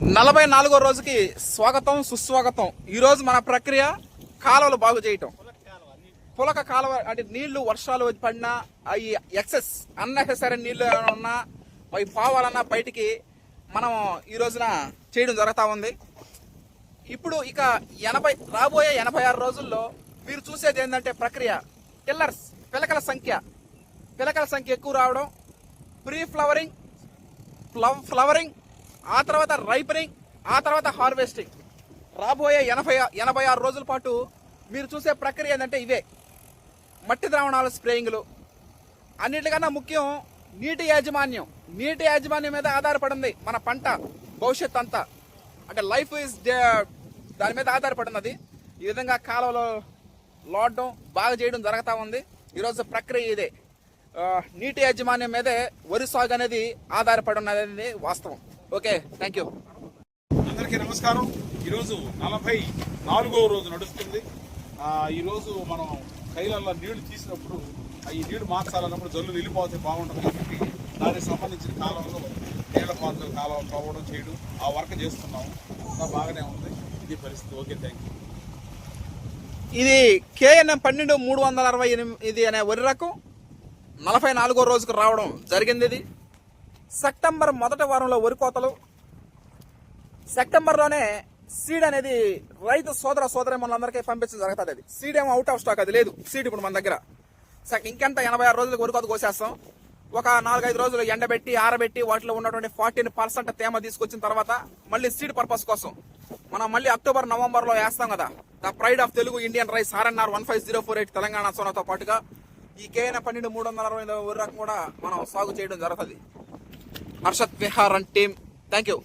నలభై నాలుగో రోజుకి స్వాగతం సుస్వాగతం. ఈరోజు మన ప్రక్రియ కాలువలు బాగు చేయటం. పులక కాలువ అంటే నీళ్ళు వర్షాలు పడినా అవి ఎక్సెస్ అన్నెసెసరీ నీళ్ళు ఏమైనా ఉన్నా అవి పోవాలన్నా బయటికి మనం ఈ రోజున చేయడం జరుగుతూ ఉంది. ఇప్పుడు ఇక ఎనభై రాబోయే ఎనభై ఆరు రోజుల్లో మీరు చూసేది ఏంటంటే ప్రక్రియ. టిల్లర్స్ పిలకల సంఖ్య. పిలకల సంఖ్య ఎక్కువ రావడం. ప్రీ ఫ్లవరింగ్ ఫ్లవ్ ఫ్లవరింగ్ ఆ తర్వాత రైపనింగ్ ఆ తర్వాత హార్వెస్టింగ్. రాబోయే ఎనభై ఎనభై ఆరు రోజుల పాటు మీరు చూసే ప్రక్రియ ఏంటంటే ఇవే. మట్టి ద్రావణాల స్ప్రేయింగ్లు. అన్నిటికన్నా ముఖ్యం నీటి యాజమాన్యం. నీటి యాజమాన్యం మీద ఆధారపడింది మన పంట భవిష్యత్ అంతా. అంటే లైఫ్ ఇస్ దాని మీద ఆధారపడినది. ఈ విధంగా కాలువలో లోడడం బాగా చేయడం జరుగుతూ ఉంది. ఈరోజు ప్రక్రియ ఇదే. నీటి యాజమాన్యం మీదే వరి సాగు అనేది ఆధారపడి ఉన్నది అనేది వాస్తవం. ఓకే థ్యాంక్ యూ అందరికీ నమస్కారం. ఈరోజు నలభై నాలుగవ రోజు నడుస్తుంది. ఈరోజు మనం కైలల్లో నీళ్ళు తీసినప్పుడు ఆ ఈ నీళ్ళు మార్చాలన్నప్పుడు జల్లు వెళ్ళిపోతే బాగుంటుంది. కాబట్టి దానికి సంబంధించిన కాలంలో నీళ్ళ పాత్రలు కాలం తవ్వడం చేయడం ఆ వర్క్ చేస్తున్నాము. అంతా బాగానే ఉంది. ఇది పరిస్థితి. ఓకే థ్యాంక్ యూ ఇది కేఎన్ఎం పన్నెండు మూడు వందల అరవై ఎనిమిది అనే వరి రకం నలభై నాలుగో రోజుకు రావడం జరిగింది ఇది. సెప్టెంబర్ మొదటి వారంలో వరి కోతలు. సెప్టెంబర్లోనే సీడ్ అనేది రైతు సోదర సోదరి మనందరికీ పంపించడం జరుగుతుంది అది. సీడ్ ఏమో అవుట్ ఆఫ్ స్టాక్ అది లేదు. సీడ్ ఇప్పుడు మన దగ్గర. ఇంకెంత ఎనభై ఆరు రోజులకు వరి కోత కోసేస్తాం. ఒక నాలుగైదు రోజులు ఎండబెట్టి ఆరబెట్టి వాటిలో ఉన్నటువంటి ఫార్టీన్ పర్సెంట్ తేమ తీసుకొచ్చిన తర్వాత మళ్ళీ సీడ్ పర్పస్ కోసం మనం మళ్ళీ అక్టోబర్ నవంబర్లో వేస్తాం కదా. The pride of Telugu Indian rice RNR one five zero four eight Telangana సోనాతో పాటుగా ఈ కేఎన్ పన్నెండు మూడు వందల అరవై వరి రకం కూడా మనం సాగు చేయడం జరుగుతుంది. Harshat Vihar and team. Thank you